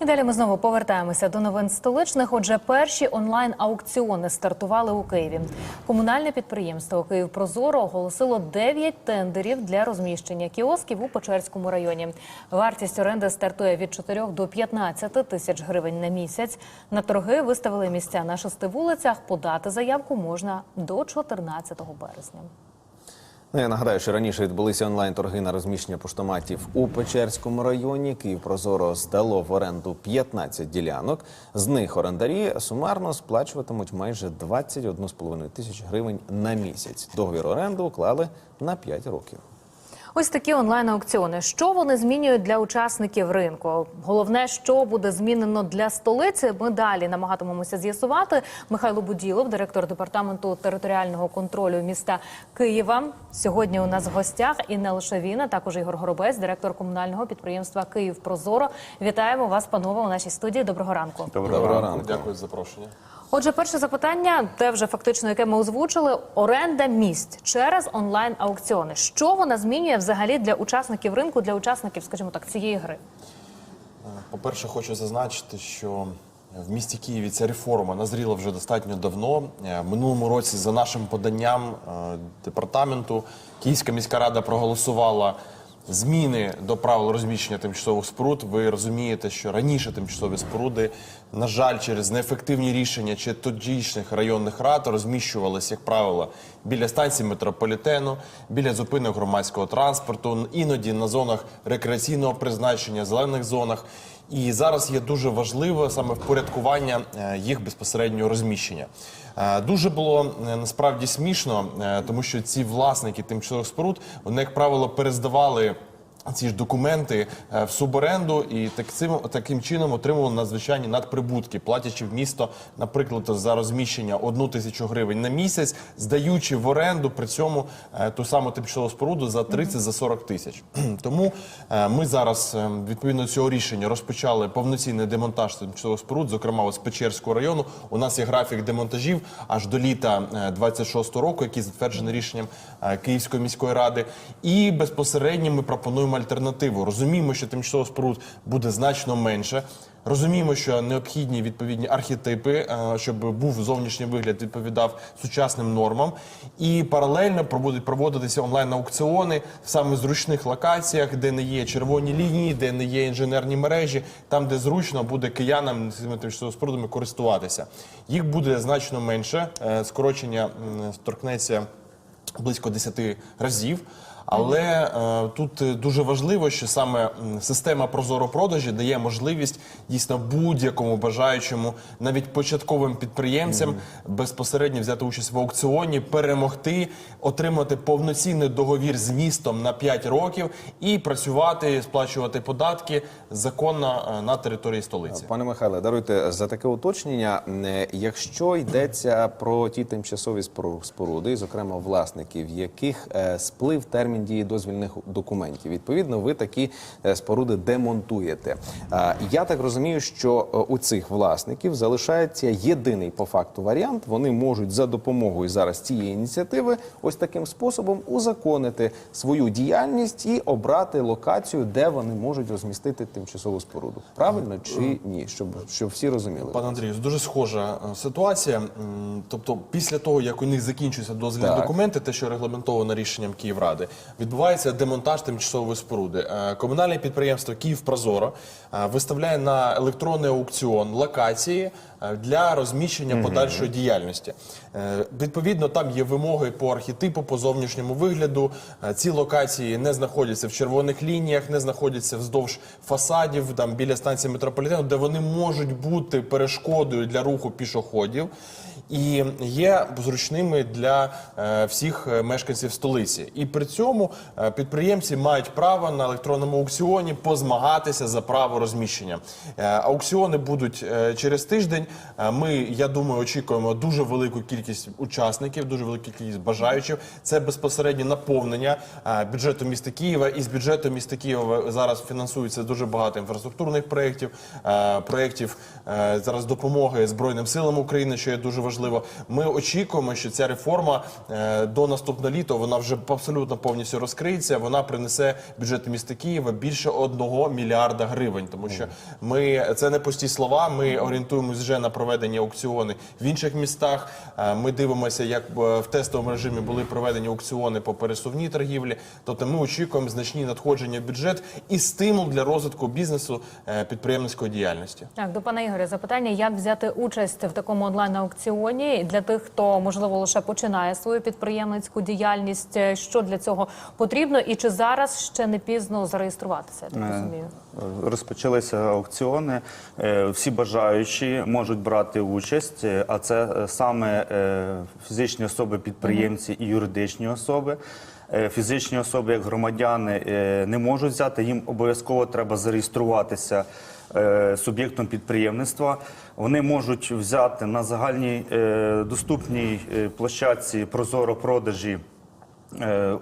І далі ми знову повертаємося до новин столичних. Отже, перші онлайн аукціони стартували у Києві. Комунальне підприємство Київ Прозоро оголосило 9 тендерів для розміщення кіосків у Печерському районі. Вартість оренди стартує від 4 до 15 тисяч гривень на місяць. На торги виставили місця на шести вулицях. Подати заявку можна до 14 березня. Ну, я нагадаю, що раніше відбулися онлайн-торги на розміщення поштоматів у Печерському районі. Київ Прозоро здало в оренду 15 ділянок. З них орендарі сумарно сплачуватимуть майже 21,5 тисяч гривень на місяць. Договір оренду уклали на 5 років. Ось такі онлайн аукціони. Що вони змінюють для учасників ринку? Головне, що буде змінено для столиці. Ми далі намагатимемося з'ясувати. Михайло Буділов, директор департаменту територіального контролю міста Києва. Сьогодні у нас в гостях і не лише він, а також Ігор Горобець, директор комунального підприємства Київ Прозоро. Вітаємо вас, панове, у нашій студії. Доброго ранку. Доброго ранку. Дякую за запрошення. Отже, перше запитання, те вже фактично, яке ми озвучили: оренда місць через онлайн аукціони. Що вона змінює взагалі для учасників ринку, для учасників, скажімо так, цієї гри? По-перше, хочу зазначити, що в місті Києві ця реформа назріла вже достатньо давно. Е, минулому році, за нашим поданням е, департаменту, Київська міська рада проголосувала зміни до правил розміщення тимчасових споруд. Ви розумієте, що раніше тимчасові споруди, на жаль, через неефективні рішення чи тодішніх районних рад розміщувалися, як правило, біля станцій метрополітену, біля зупинок громадського транспорту, іноді на зонах рекреаційного призначення, зелених зонах. І зараз є дуже важливо саме впорядкування е, їх безпосереднього розміщення. Е, Дуже було е, насправді смішно, тому що ці власники тимчасових споруд, вони, як правило, перездавали. Ці ж документи е, в суборенду і так цим таким чином отримували надзвичайні надприбутки, платячи в місто, наприклад, за розміщення одну тисячу гривень на місяць, здаючи в оренду при цьому е, ту саму тимчасову споруду за 30 за 40 тисяч. Тому е, ми зараз відповідно до цього рішення розпочали повноцінний демонтаж тимчасових споруд, зокрема з Печерського району. У нас є графік демонтажів аж до літа е, 26 року, який затверджений рішенням Київської міської ради. І безпосередньо ми пропонуємо альтернативу. Розуміємо, що тимчасових споруд буде значно менше. Розуміємо, що необхідні відповідні архетипи, е, щоб був зовнішній вигляд, відповідав сучасним нормам, і паралельно будуть проводитися онлайн аукціони в саме зручних локаціях, де не є червоні лінії, де не є інженерні мережі, там, де зручно буде киянам цими тимчасовими спорудами користуватися. Їх буде значно менше. Е, Скорочення торкнеться близько 10 разів. Але е, тут е, дуже важливо, що саме система прозоро продажі дає можливість дійсно будь-якому бажаючому, навіть початковим підприємцям, безпосередньо взяти участь в аукціоні, перемогти, отримати повноцінний договір з містом на 5 років і працювати, сплачувати податки законно е, на території столиці. Пане Михайле, даруйте за таке уточнення. Якщо йдеться про ті тимчасові спору- споруди, зокрема власників, яких сплив термін дії дозвільних документів, відповідно, ви такі е, споруди демонтуєте. Е, Я так розумію, що е, у цих власників залишається єдиний по факту варіант. Вони можуть за допомогою зараз цієї ініціативи ось таким способом узаконити свою діяльність і обрати локацію, де вони можуть розмістити тимчасову споруду. Правильно чи ні? Щоб щоб всі розуміли. Пане Андрію, дуже схожа е, ситуація. Тобто, після того, як у них закінчуються дозвільні документи, те, що регламентовано рішенням Київради, відбувається демонтаж тимчасової споруди. Е, Комунальне підприємство Київ Прозоро е, виставляє на електронний аукціон локації е, для розміщення подальшої діяльності. Відповідно, там є вимоги по архетипу, по зовнішньому вигляду. Ці локації не знаходяться в червоних лініях, не знаходяться вздовж фасадів, там біля станції метрополітену, де вони можуть бути перешкодою для руху пішоходів. І є зручними для всіх мешканців столиці. І при цьому е, підприємці мають право на електронному аукціоні позмагатися за право розміщення. Е, аукціони будуть е, через тиждень. Ми, я думаю, очікуємо дуже велику кількість учасників, дуже велику кількість бажаючих. Це безпосередньо наповнення бюджету міста Києва. І з бюджету міста Києва зараз фінансується дуже багато інфраструктурних проєктів, проєктів зараз допомоги Збройним силам України, що є дуже важливо. Ми очікуємо, що ця реформа до наступного літа вона вже абсолютно повністю повністю розкриється, вона принесе бюджет міста Києва більше одного мільярда гривень. Тому що ми це не пусті слова. Ми орієнтуємось вже на проведення аукціони в інших містах. Е, Ми дивимося, як е, в тестовому режимі були проведені аукціони по пересувній торгівлі. Тобто ми очікуємо значні надходження в бюджет і стимул для розвитку бізнесу е, підприємницької діяльності. Так, до пана Ігоря запитання, як взяти участь в такому онлайн-аукціоні для тих, хто можливо лише починає свою підприємницьку діяльність. Що для цього потрібно, і чи зараз ще не пізно зареєструватися? Я так розумію. Е, Розпочалися аукціони. Е, Всі бажаючі можуть брати участь, е, а це саме фізичні особи, підприємці і юридичні особи. Фізичні особи, як громадяни, не можуть взяти. Їм обов'язково треба зареєструватися суб'єктом підприємництва. Вони можуть взяти на загальній доступній площадці Прозоро продажі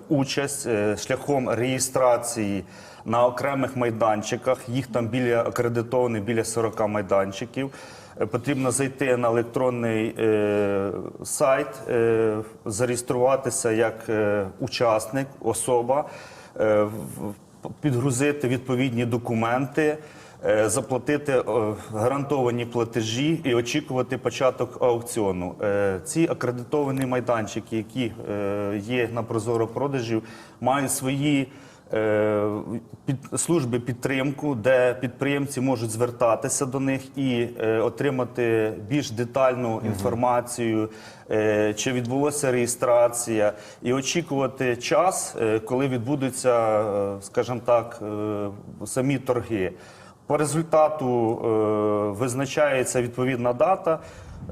участь е, шляхом реєстрації на окремих майданчиках. Їх там біля акредитованих біля 40 майданчиків. Е, Потрібно зайти на електронний е, сайт, е, зареєструватися як е, учасник, особа, е, підгрузити відповідні документи. Е, Заплатити е, гарантовані платежі і очікувати початок аукціону. Е, Ці акредитовані майданчики, які є на прозоро продажів, мають свої під, служби підтримку, де підприємці можуть звертатися до них і е, отримати більш детальну інформацію, е, чи відбулася реєстрація, і очікувати час, е, коли відбудуться, е, скажімо так, е, самі торги. По результату е, визначається відповідна дата.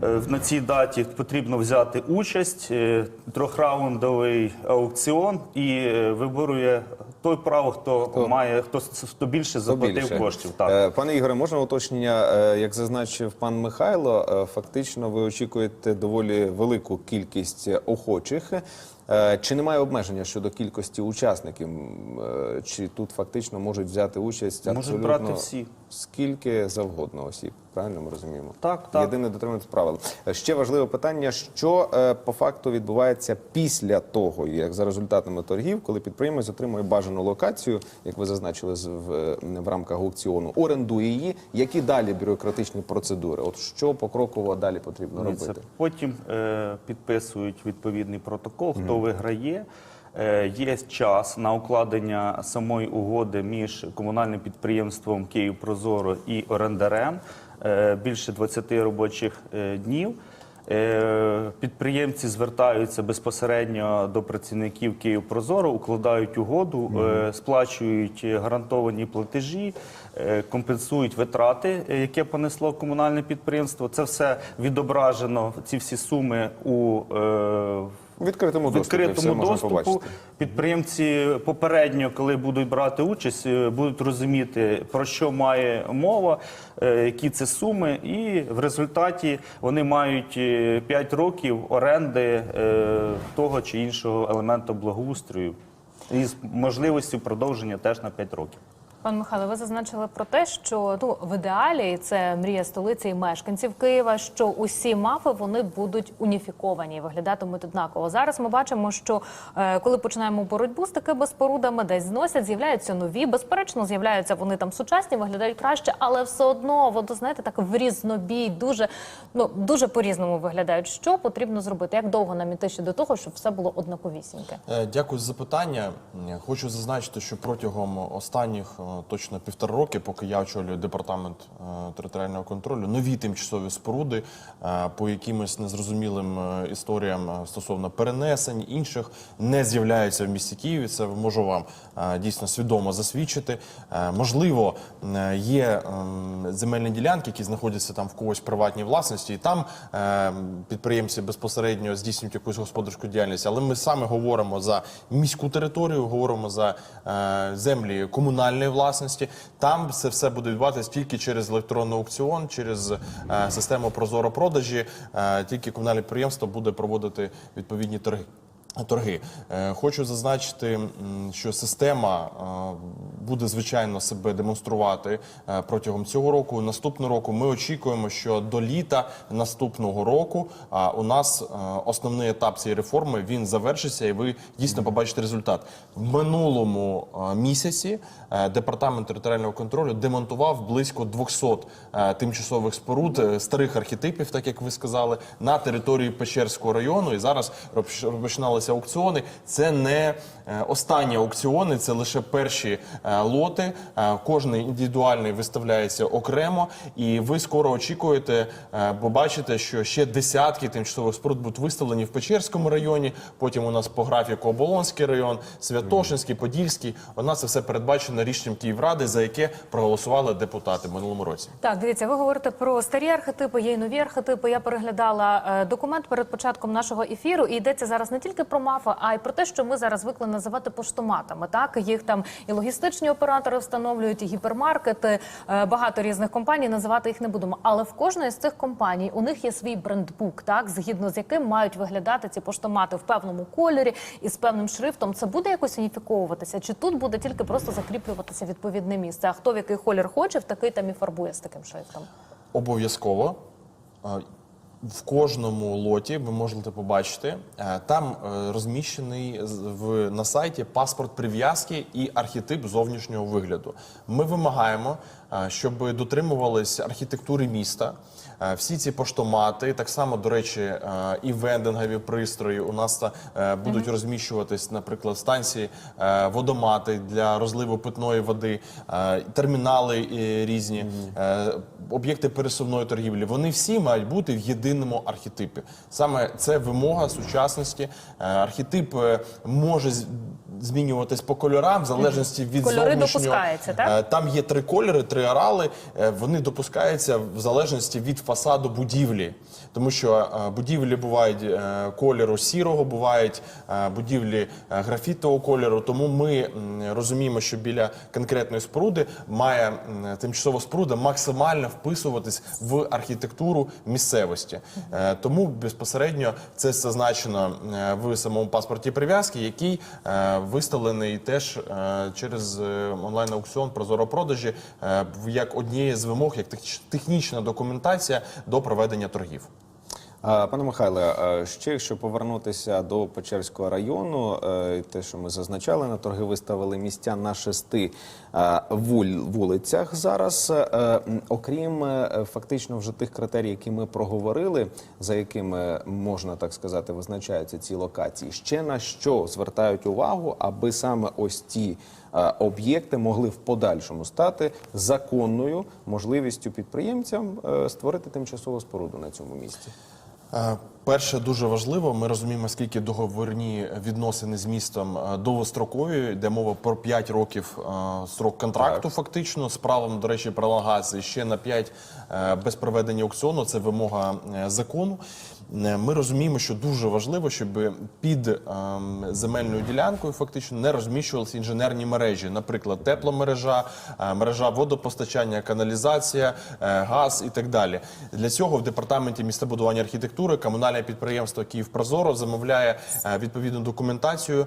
Е, На цій даті потрібно взяти участь, е, трьохраундовий аукціон і виборує той право, хто, має, хто, хто більше Хто заплатив більше? коштів. Так. Е, Пане Ігоре, можна уточнення? Е, Як зазначив пан Михайло, е, фактично ви очікуєте доволі велику кількість охочих. Чи немає обмеження щодо кількості учасників? Чи тут фактично можуть взяти участь Можуть брати всі. скільки завгодно осіб? Правильно ми розуміємо? Так, так. Єдине дотримуватися правил. Ще важливе питання: що по факту відбувається після того, як за результатами торгів, коли підприємець отримує бажану локацію, як ви зазначили в, е, в рамках аукціону, орендує її. Які далі бюрократичні процедури? От що покроково далі потрібно Дивіться, робити? Потім е, підписують відповідний протокол, хто виграє. Е, є час на укладення самої угоди між комунальним підприємством Київ Прозоро і орендарем е, більше 20 робочих днів. Е, Підприємці звертаються безпосередньо до працівників Київ Прозоро, укладають угоду, е, сплачують гарантовані платежі, е, компенсують витрати, яке понесло комунальне підприємство. Це все відображено, ці всі суми у е, відкритому доступі все відкритому можна доступу. побачити. Підприємці попередньо, коли будуть брати участь, е, будуть розуміти про що має мова, е, які це суми, і в результаті вони мають 5 років оренди е, того чи іншого елементу благоустрою із можливістю продовження теж на 5 років. Пан Михайло, ви зазначили про те, що ну в ідеалі це мрія столиці і мешканців Києва, що усі мапи вони будуть уніфіковані і виглядатимуть однаково. Зараз ми бачимо, що е, коли починаємо боротьбу з такими спорудами, десь зносять, з'являються нові. Безперечно, з'являються вони там сучасні, виглядають краще, але все одно воно знаєте так в різнобій, дуже ну дуже по різному виглядають. Що потрібно зробити? Як довго нам іти ще до того, щоб все було однаковісіньке? Е, Дякую за запитання. Хочу зазначити, що протягом останніх е, точно півтора роки, поки я очолюю департамент е, територіального контролю, нові тимчасові споруди е, по якимось незрозумілим е, історіям стосовно перенесень інших не з'являються в місті Києві. Це можу вам дійсно свідомо засвідчити. Можливо, є ем, земельні ділянки, які знаходяться там в когось приватній власності, і там підприємці безпосередньо здійснюють якусь господарську діяльність. Але ми саме говоримо за міську територію, говоримо за землі комунальної власності. Там це все буде відбуватися тільки через електронний аукціон, через е, систему прозоро продажі. Е, тільки комунальне підприємство буде проводити відповідні торги. Торги. Е, Хочу зазначити, що система е, буде звичайно себе демонструвати е, протягом цього року. Наступного року ми очікуємо, що до літа наступного року у нас основний етап цієї реформи він завершиться, і ви дійсно побачите результат. В минулому місяці департамент територіального контролю демонтував близько 200 е, тимчасових споруд старих архетипів, так як ви сказали, на території Печерського району. І зараз розпоч- розпочиналися аукціони. Це не е, останні аукціони, це лише перші е, лоти. Е, Кожний індивідуальний виставляється окремо, і ви скоро очікуєте е, побачите, що ще десятки тимчасових споруд будуть виставлені в Печерському районі. Потім у нас по графіку Оболонський район, Святошинський, Подільський. У нас це все передбачено рішенням Київради, за яке проголосували депутати в минулому році. Так, дивіться, ви говорите про старі архетипи, є й нові архетипи. Я переглядала документ перед початком нашого ефіру, і йдеться зараз не тільки про мафи, а й про те, що ми зараз звикли називати поштоматами. Так їх там і логістичні оператори встановлюють, і гіпермаркети, е, багато різних компаній. Називати їх не будемо. Але в кожної з цих компаній у них є свій брендбук, так згідно з яким мають виглядати ці поштомати в певному кольорі і з певним шрифтом. Це буде якось уніфіковуватися? Чи тут буде тільки просто закріплюватися відповідне місце? А хто в який колір хоче, в такий там і фарбує з таким шрифтом? Обов'язково. В кожному лоті ви можете побачити, е, там е, розміщений в, на сайті паспорт прив'язки і архетип зовнішнього вигляду. Ми вимагаємо, е, щоб дотримувались архітектури міста. Е, Всі ці поштомати, так само, до речі, е, і вендингові пристрої у нас е, будуть розміщуватись, наприклад, станції водомати для розливу питної води, термінали різні, е, об'єкти пересувної торгівлі. Вони всі мають бути в єдиному архетипі. Саме це вимога сучасності. Архетип може змінюватись по кольорам в залежності від Кольори зовнішнього. допускаються, так? Е, Там є три кольори, три орали. Е, Вони допускаються в залежності від фасаду будівлі, тому що е, будівлі бувають е, кольору сірого, бувають е, будівлі е, графітового кольору. Тому ми м, розуміємо, що біля конкретної споруди має м, тимчасова споруда максимально вписуватись в архітектуру місцевості. Е, Тому безпосередньо це зазначено е, в самому паспорті прив'язки, який е, виставлений теж е, через е, онлайн-аукціон Прозоро-продажі е, як однієї з вимог, як технічна документація до проведення торгів. Пане Михайле, ще якщо повернутися до Печерського району, е, те, що ми зазначали, на торги виставили місця на шести вулицях зараз. Е, Окрім е, фактично вже тих критерій, які ми проговорили, за якими можна так сказати, визначаються ці локації. Ще на що звертають увагу, аби саме ось ті об'єкти могли в подальшому стати законною можливістю підприємцям створити тимчасову споруду на цьому місці. Е, Перше дуже важливо. Ми розуміємо, скільки договірні відносини з містом е, довгострокові, де мова про 5 років строк срок контракту, фактично з правом, до речі, пролонгації ще на 5 е, без проведення аукціону. Це вимога е, закону. Е, Ми розуміємо, що дуже важливо, щоб під ем, земельною ділянкою фактично не розміщувалися інженерні мережі, наприклад, тепломережа, е, мережа водопостачання, каналізація, е, газ і так далі. Для цього в департаменті містобудування архітектури комунальне підприємство Київпрозоро замовляє е, відповідну документацію.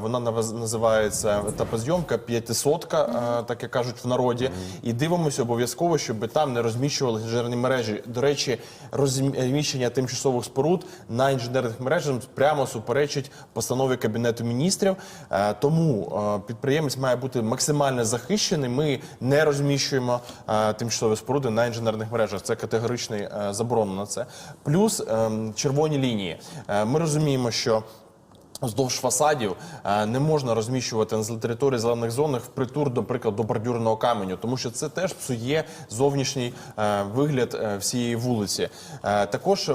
Вона називається етапозйомка, п'ятисотка, так як кажуть в народі. І дивимося обов'язково, щоб там не розміщували інженерні мережі. До речі, розміщення тимчасових споруд на інженерних мережах прямо суперечить постанові Кабінету міністрів. Е, Тому е, підприємець має бути максимально захищений. Ми не розміщуємо е, тимчасові споруди на інженерних мережах. Це категоричний заборон на це. Плюс ем, червоні лінії. Ми розуміємо, що Вздовж фасадів е, не можна розміщувати на території зелених зон впритул, наприклад, до бордюрного каменю, тому що це теж псує зовнішній е, вигляд е, всієї вулиці. Також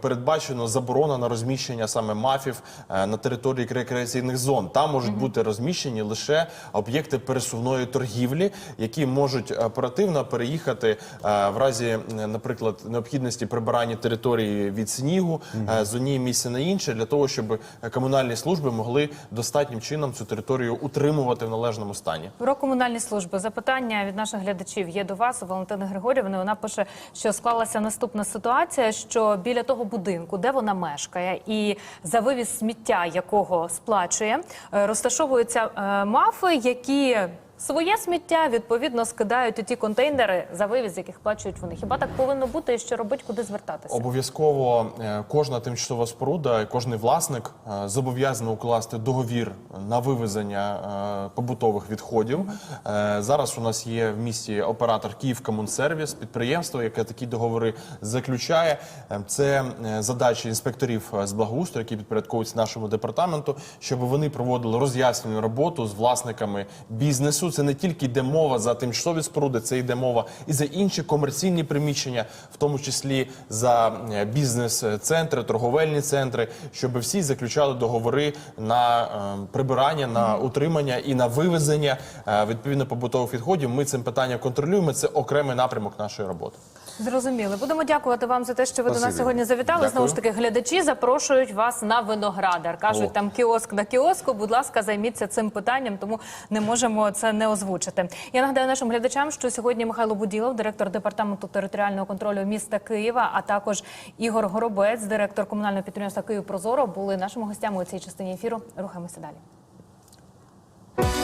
передбачено заборона на розміщення саме мафів на території рекреаційних зон. Там можуть бути розміщені лише об'єкти пересувної торгівлі, які можуть оперативно переїхати в разі, наприклад, необхідності прибирання території від снігу з однієї місця на інше, для того, щоб комунальні комунальні служби могли достатнім чином цю територію утримувати в належному стані. Про комунальні служби запитання від наших глядачів є до вас, у Валентини Григорівни. Вона пише, що склалася наступна ситуація, що біля того будинку, де вона мешкає, і за вивіз сміття, якого сплачує, е, розташовуються е, мафи, які своє сміття відповідно скидають у ті контейнери, за вивіз яких плачують вони. Хіба так повинно бути? І Що робить, куди звертатися? Обов'язково е, кожна тимчасова споруда, кожний власник е, зобов'язаний укласти договір на вивезення е, побутових відходів. Зараз у нас є в місті оператор Київкомунсервіс, підприємство, яке такі договори заключає. Це задача інспекторів з благоустрою, які підпорядковуються нашому департаменту, щоб вони проводили роз'яснювальну роботу з власниками бізнесу. Це не тільки йде мова за тимчасові споруди, це йде мова і за інші комерційні приміщення, в тому числі за е, бізнес-центри, торговельні центри, щоб всі заключали договори на е, прибирання, на утримання і на вивезення е, відповідно побутових відходів. Ми цим питанням контролюємо. Це окремий напрямок нашої роботи. Зрозуміли. Будемо дякувати вам за те, що ви до нас сьогодні завітали. Дякую. Знову ж таки, глядачі запрошують вас на виноградар. Кажуть, О. там кіоск на кіоску. Будь ласка, займіться цим питанням, тому не можемо це не озвучити. Я нагадаю нашим глядачам, що сьогодні Михайло Буділов, директор департаменту територіального контролю міста Києва, а також Ігор Горобець, директор комунального підприємства Київ Прозоро, були нашими гостями у цій частині ефіру. Рухаємося далі.